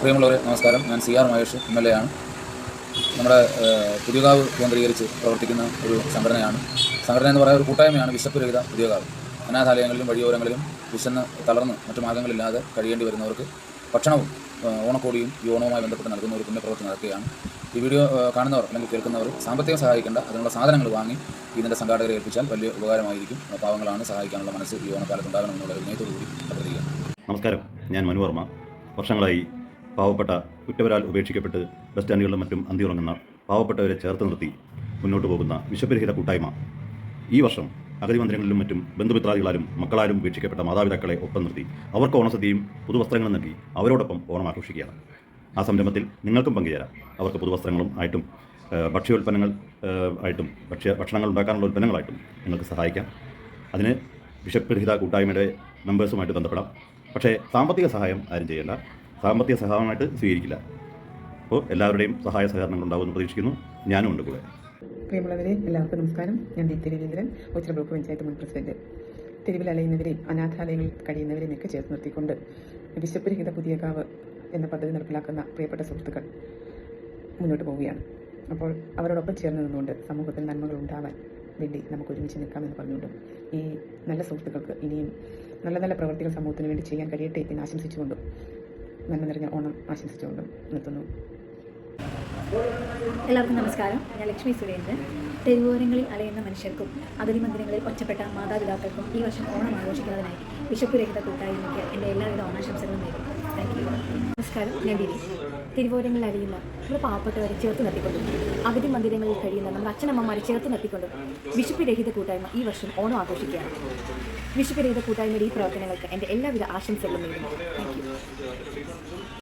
പ്രിയമുള്ളവരെ നമസ്കാരം. ഞാൻ C R Mahesh M L A ആണ്. നമ്മുടെ പുതിയകാവ് കേന്ദ്രീകരിച്ച് പ്രവർത്തിക്കുന്ന ഒരു സംഘടനയാണ്. സംഘടന എന്ന് പറയുന്ന ഒരു കൂട്ടായ്മയാണ് വിശപ്പ് രഹിത പുതിയകാവ്. അനാഥാലയങ്ങളിലും വഴിയോരങ്ങളിലും വിശന്ന് തളർന്ന് മറ്റു മാർഗങ്ങളില്ലാതെ കഴിയേണ്ടി വരുന്നവർക്ക് ഭക്ഷണവും ഓണക്കോടിയും ഈ ഓണവുമായി ബന്ധപ്പെട്ട് നൽകുന്ന ഒരു പുണ്യപ്രവർത്തി നടക്കുകയാണ്. ഈ വീഡിയോ കാണുന്നവർ അല്ലെങ്കിൽ കേൾക്കുന്നവർ സാമ്പത്തികം സഹായിക്കേണ്ട അതിനുള്ള സാധനങ്ങൾ വാങ്ങി ഇതിന്റെ സംഘാടകരെ ഏൽപ്പിച്ചാൽ വലിയ ഉപകാരമായിരിക്കും. പാവങ്ങളാണ് സഹായിക്കാനുള്ള മനസ്സ് ഈ ഓണക്കാലത്ത് ഉണ്ടാകണമെന്നുള്ള വിനയത്തോടു കൂടി നമസ്കാരം. ഞാൻ മനു വർമ്മ. വർഷങ്ങളായി പാവപ്പെട്ട കുറ്റവരാൽ ഉപേക്ഷിക്കപ്പെട്ട് ബസ് സ്റ്റാൻഡുകളിലും മറ്റും അന്തിയുറങ്ങുന്ന പാവപ്പെട്ടവരെ ചേർത്ത് നിർത്തി മുന്നോട്ട് പോകുന്ന വിശപ്പരഹിത കൂട്ടായ്മ. ഈ വർഷം അഗതി മന്ദിരങ്ങളിലും മറ്റും ബന്ധുമിത്രാദികളാലും മക്കളാലും ഉപേക്ഷിക്കപ്പെട്ട മാതാപിതാക്കളെ ഒപ്പം നിർത്തി അവർക്ക് ഓണസദ്യയും പുതുവസ്ത്രങ്ങളും നൽകി അവരോടൊപ്പം ഓണം ആഘോഷിക്കുകയാണ്. ആ സംരംഭത്തിൽ നിങ്ങൾക്കും പങ്കുചേരാം. അവർക്ക് പുതുവസ്ത്രങ്ങളും ആയിട്ടും ഭക്ഷ്യോൽപ്പന്നങ്ങൾ ആയിട്ടും ഭക്ഷ്യ ഭക്ഷണങ്ങൾ ഉണ്ടാക്കാനുള്ള ഉൽപ്പന്നങ്ങളായിട്ടും നിങ്ങൾക്ക് സഹായിക്കാം. അതിന് ബിഷപ്പ് രഹിത കൂട്ടായ്മയുടെ മെമ്പേഴ്സുമായിട്ട് ബന്ധപ്പെടാം. പക്ഷേ സാമ്പത്തിക സഹായം ആരും ചെയ്യേണ്ട. സാമ്പത്തിക സഹായമായിട്ട് സ്വീകരിക്കില്ല. അപ്പോൾ എല്ലാവരുടെയും സഹായ സഹകരണങ്ങൾ ഉണ്ടാകുമെന്ന് പ്രതീക്ഷിക്കുന്നു. ഞാനും ഉണ്ട് കൂടെ. പ്രിയമുള്ളവരെ എല്ലാവർക്കും നമസ്കാരം. ഞാൻ ദീപ്തി രവീന്ദ്രൻ ഉച്ചര ബ്ലോക്ക് പഞ്ചായത്ത് മുൻ പ്രസിഡന്റ്. തെരുവിൽ അലയുന്നവരെയും അനാഥാലയങ്ങളിൽ കഴിയുന്നവരെയും ഒക്കെ ചേർത്ത് നിർത്തിക്കൊണ്ട് വിശപ്പുരഹിത പുതിയ കാവ് എന്ന പദ്ധതി നടപ്പിലാക്കുന്ന പ്രിയപ്പെട്ട സുഹൃത്തുക്കൾ മുന്നോട്ട് പോവുകയാണ്. അപ്പോൾ അവരോടൊപ്പം ചേർന്ന് നിന്നുകൊണ്ട് സമൂഹത്തിൽ നന്മകൾ ഉണ്ടാവാൻ വേണ്ടി നമുക്ക് ഒരുമിച്ച് നിൽക്കാമെന്ന് പറഞ്ഞുകൊണ്ടും ഈ നല്ല സുഹൃത്തുക്കൾക്ക് ഇനിയും നല്ല നല്ല പ്രവർത്തികൾ സമൂഹത്തിന് വേണ്ടി ചെയ്യാൻ കഴിയട്ടെ എന്ന് ആശംസിച്ചുകൊണ്ടും നന്മ നിറഞ്ഞ ഓണം ആശംസിച്ചുകൊണ്ടും നിർത്തുന്നു. എല്ലാവർക്കും നമസ്കാരം. ഞാൻ ലക്ഷ്മി സുരേന്ദ്രൻ. തെരുവോരങ്ങളിൽ അലയുന്ന മനുഷ്യർക്കും അതിഥി മന്ദിരങ്ങളിൽ ഒറ്റപ്പെട്ട മാതാപിതാക്കൾക്കും ഈ വർഷം ഓണം ആഘോഷിക്കുന്നതിനായി വിശപ്പ് രഹിത കൂട്ടായ്മയ്ക്ക് എന്റെ എല്ലാവിധ ഓണാശംസകളും നേരും താങ്ക് യു നമസ്കാരം. ഞാൻ ദിലി തിരുവോരങ്ങളിൽ അലയുന്ന നമ്മുടെ പാവപ്പെട്ടവരെ ചേർത്ത് നിർത്തിക്കൊണ്ടും. അവധി മന്ദിരങ്ങളിൽ കഴിയുന്ന നമ്മുടെ അച്ഛനമ്മമാരെ ചേർത്ത് നിർത്തിക്കൊണ്ടും വിശപ്പ് രഹിത കൂട്ടായ്മ ഈ വർഷം ഓണം ആഘോഷിക്കുകയാണ്. വിശപ്പ് രഹിത കൂട്ടായ്മയുടെ ഈ പ്രവർത്തനങ്ങൾക്ക് എന്റെ എല്ലാവിധ ആശംസകളും നേരുന്നു. Thank you